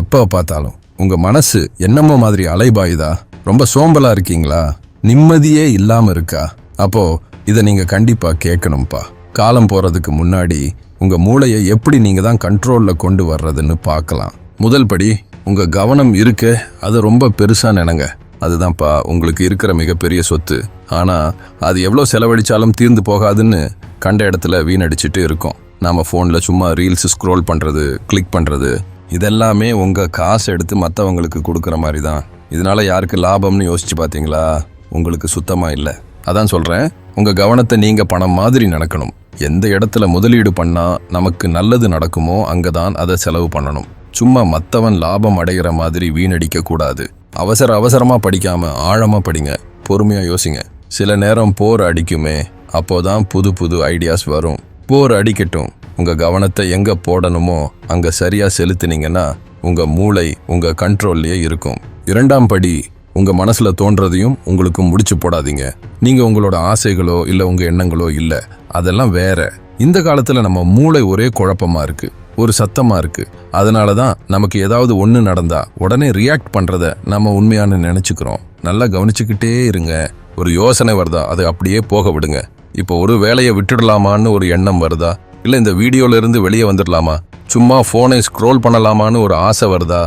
எப்போ பார்த்தாலும் உங்கள் மனசு என்னமோ மாதிரி அலைபாயுதா? ரொம்ப சோம்பலாக இருக்கீங்களா? நிம்மதியே இல்லாமல் இருக்கா? அப்போது இதை நீங்கள் கண்டிப்பாக கேட்கணும்ப்பா காலம் போகிறதுக்கு முன்னாடி உங்கள் மூளையை எப்படி நீங்கள் தான் கண்ட்ரோலில் கொண்டு வர்றதுன்னு பார்க்கலாம். முதல் படி உங்கள் கவனம் இருக்க அது ரொம்ப பெருசாக நினைங்க. அதுதான்ப்பா உங்களுக்கு இருக்கிற மிகப்பெரிய சொத்து. ஆனால் அது எவ்வளோ செலவழித்தாலும் தீர்ந்து போகாதுன்னு கண்ட இடத்துல வீணடிச்சிட்டு இருக்கோம். நாம் ஃபோனில் சும்மா ரீல்ஸ் ஸ்க்ரோல் பண்ணுறது கிளிக் பண்ணுறது இதெல்லாமே உங்கள் காசு எடுத்து மற்றவங்களுக்கு கொடுக்குற மாதிரி தான் இதனால் யாருக்கு லாபம்னு யோசிச்சு பார்த்தீங்களா உங்களுக்கு சுத்தமாக இல்லை. அதான் சொல்கிறேன் உங்கள் கவனத்தை நீங்கள் பணம் மாதிரி நடக்கணும். எந்த இடத்துல முதலீடு பண்ணால் நமக்கு நல்லது நடக்குமோ அங்கே தான் அதை செலவு பண்ணணும். சும்மா மற்றவன் லாபம் அடைகிற மாதிரி வீணடிக்கக்கூடாது அவசர அவசரமாக படிக்காமல் ஆழமாக படிங்க. பொறுமையாக யோசிங்க. சில நேரம் போர் அடிக்குமே அப்போதான் புது புது ஐடியாஸ் வரும். போர் அடிக்கட்டும். உங்கள் கவனத்தை எங்கே போடணுமோ அங்கே சரியாக செலுத்தினீங்கன்னா உங்கள் மூளை உங்கள் கண்ட்ரோல்லையே இருக்கும். இரண்டாம் படி உங்கள் மனசில் தோன்றதையும் உங்களுக்கு முடிச்சு போடாதீங்க. நீங்கள் உங்களோட ஆசைகளோ இல்லை உங்கள் எண்ணங்களோ இல்லை அதெல்லாம் வேற. இந்த காலத்தில் நம்ம மூளை ஒரே குழப்பமாக இருக்குது ஒரு சத்தமாக இருக்குது அதனால தான் நமக்கு ஏதாவது ஒன்று நடந்தால் உடனே ரியாக்ட் பண்ணுறத நம்ம உண்மையான நினச்சிக்கிறோம். நல்லா கவனிச்சுக்கிட்டே இருங்க. ஒரு யோசனை வருதா அதை அப்படியே போக விடுங்க. இப்போ ஒரு வேலையை விட்டுடலாமான்னு ஒரு எண்ணம் வருதா இல்லை இந்த வீடியோலேருந்து வெளியே வந்துடலாமா சும்மா ஃபோனை ஸ்க்ரோல் பண்ணலாமான்னு ஒரு ஆசை வருதா?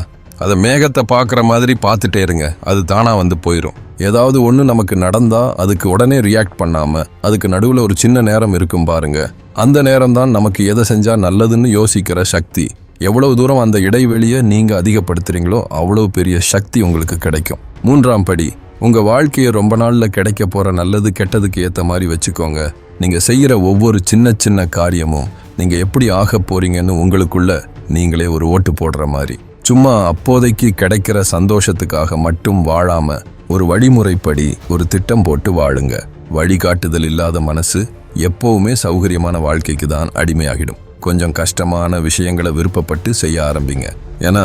அதை மேகத்தை பார்க்குற மாதிரி பார்த்துட்டே இருங்க. அது தானாக வந்து போயிடும் ஏதாவது ஒன்று நமக்கு நடந்தால் அதுக்கு உடனே ரியாக்ட் பண்ணாமல் அதுக்கு நடுவில் ஒரு சின்ன நேரம் இருக்கும் பாருங்க. அந்த நேரம் தான் நமக்கு எதை செஞ்சால் நல்லதுன்னு யோசிக்கிற சக்தி. எவ்வளவு தூரம் அந்த இடைவெளியை நீங்கள் அதிகப்படுத்துறீங்களோ அவ்வளோ பெரிய சக்தி உங்களுக்கு கிடைக்கும். மூன்றாம் படி உங்கள் வாழ்க்கையை ரொம்ப நாளில் கிடைக்க போகிற நல்லது கெட்டதுக்கு ஏற்ற மாதிரி வச்சுக்கோங்க. நீங்கள் செய்கிற ஒவ்வொரு சின்ன சின்ன காரியமும் நீங்கள் எப்படி ஆக போறீங்கன்னு உங்களுக்குள்ள நீங்களே ஒரு ஓட்டு போடுற மாதிரி. சும்மா அப்போதைக்கு கிடைக்கிற சந்தோஷத்துக்காக மட்டும் வாழாம ஒரு வழிமுறைப்படி ஒரு திட்டம் போட்டு வாழுங்க. வழிகாட்டுதல் இல்லாத மனசு எப்பவுமே சௌகரியமான வாழ்க்கைக்கு தான் அடிமையாகிடும். கொஞ்சம் கஷ்டமான விஷயங்களை விருப்பப்பட்டு செய்ய ஆரம்பிங்க. ஏன்னா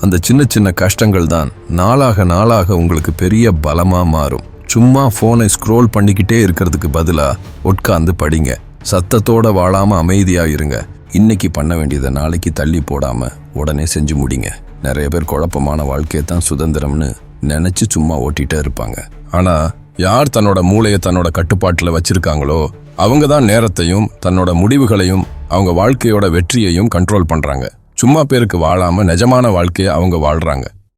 அந்த சின்ன சின்ன கஷ்டங்கள் தான் நாளாக நாளாக உங்களுக்கு பெரிய பலமாக மாறும். சும்மா ஃபோனை ஸ்க்ரோல் பண்ணிக்கிட்டே இருக்கிறதுக்கு பதிலாக உட்காந்து படிங்க. சத்தத்தோட வாழாமல் அமைதியாக இருங்க. இன்னைக்கு பண்ண வேண்டியதை நாளைக்கு தள்ளி போடாமல் உடனே செஞ்சு முடிங்க. நிறைய பேர் குழப்பமான வாழ்க்கையை தான் சுதந்திரம்னு நினச்சி சும்மா ஓட்டிகிட்டே இருப்பாங்க. ஆனால் யார் தன்னோட மூளையை தன்னோட கட்டுப்பாட்டில் வச்சுருக்காங்களோ அவங்க தான் நேரத்தையும் தன்னோட முடிவுகளையும் அவங்க வாழ்க்கையோட வெற்றியையும் கண்ட்ரோல் பண்ணுறாங்க சும்மா பேருக்கு வாழாமல் நிஜமான வாழ்க்கையை அவங்க வாழ்கிறாங்க